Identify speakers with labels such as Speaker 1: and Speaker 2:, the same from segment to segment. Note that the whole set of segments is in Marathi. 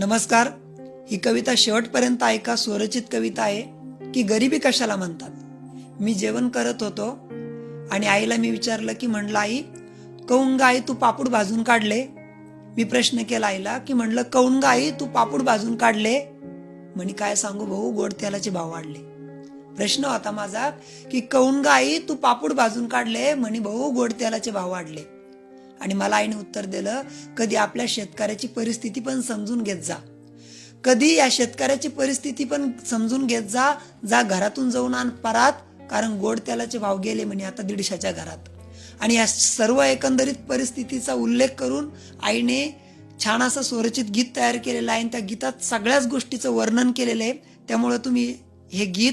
Speaker 1: नमस्कार. ही कविता शेवटपर्यंत ऐका स्वरचित कविता आहे. की गरिबी कशाला म्हणतात? मी जेवण करत होतो आणि आईला मी विचारलं की म्हणलं आई कौन ग आई तू पापूड भाजून काढले? मी प्रश्न केला आईला की म्हणलं कौन ग आई तू पापूड भाजून काढले? म्हणे काय सांगू भाऊ गोड तेलाचे भाव वाढले. प्रश्न होता माझा की कौन ग आई तू पापूड भाजून काढले? म्हणे भाऊ गोड तेलाचे भाव वाढले. आणि मला आईने उत्तर दिलं कधी आपल्या शेतकऱ्याची परिस्थिती पण समजून घेत जा. कधी या शेतकऱ्याची परिस्थिती पण समजून घेत जा जा घरातून जाऊन आण परात कारण गोड तेलाचे भाव गेले म्हणे आता दीडशाच्या घरात. आणि या सर्व एकंदरीत परिस्थितीचा उल्लेख करून आईने छान असं स्वरचित गीत तयार केलेलं आहे आणि त्या गीतात सगळ्याच गोष्टीचं वर्णन केलेलं आहे. त्यामुळे तुम्ही हे गीत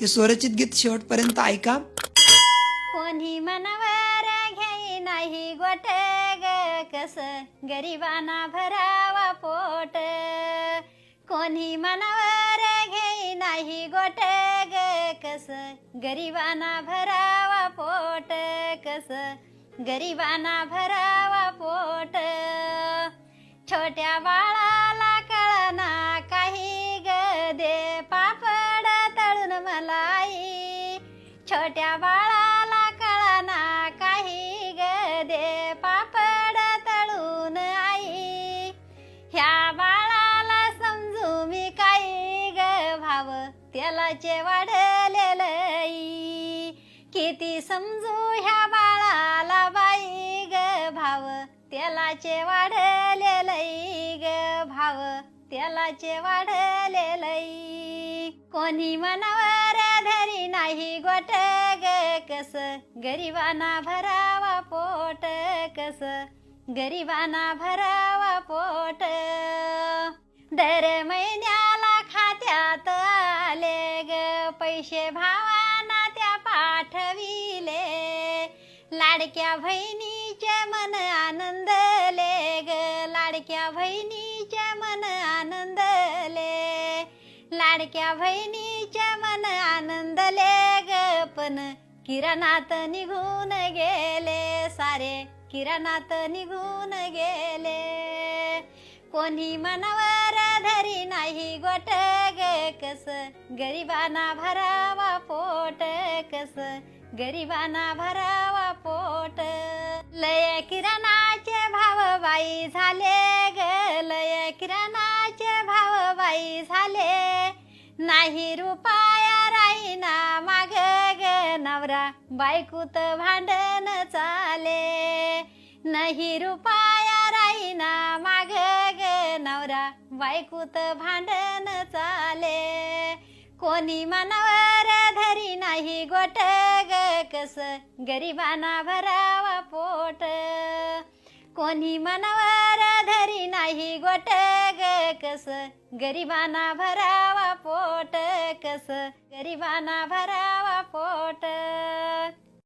Speaker 1: हे स्वरचित गीत शेवटपर्यंत ऐका.
Speaker 2: कोणी नाही गोट ग कस? गरीबाना भरावा पोट. कोणी मनावर घेई नाही गोट ग कस? गरिबाना भरावा पोट. कस? गरीबाना भरावा पोट. छोट्या बाळा तेलाचे वाढलेलई किती समजू ह्या बाळाला बाई ग भाव. तेलाचे वाढलेलई ग भाव. तेलाचे वाढलेलई कोणी मनावर धरी नाही गोट ग कस. गरिबांना भरावा पोट कस. गरिबांना भरावा पोट. दर महिन्या पैसे भावाना त्या पाठविले. लाडक्या बहिणीचे मन आनंदले ग. लाडक्या बहिणीचे मन आनंदले. लाडक्या बहिणीचे मन आनंदले ग. पण किरणात निघून गेले. सारे किरणात निघून गेले. कोणी मनावर धरी नाही गोट ग कस? गरीबाना भरावा पोट कस? गरीबाना भरावा पोट. लय किरणाचे भाव बाई झाले ग लय किरणाचे भाव बाई झाले. नाही रुपाया राईना माग ग नवरा बायकूत भांडण चाले. नाही रुपाया राईना नवरा बायकूत भांडण चाले. कोणी मनावर धरी नाही गोट ग कस गरिबाना भरावा पोट. कोणी मनावर धरी नाही गोट ग कस गरिबांना भरावा पोट. कस गरीबाना भरावा पोट.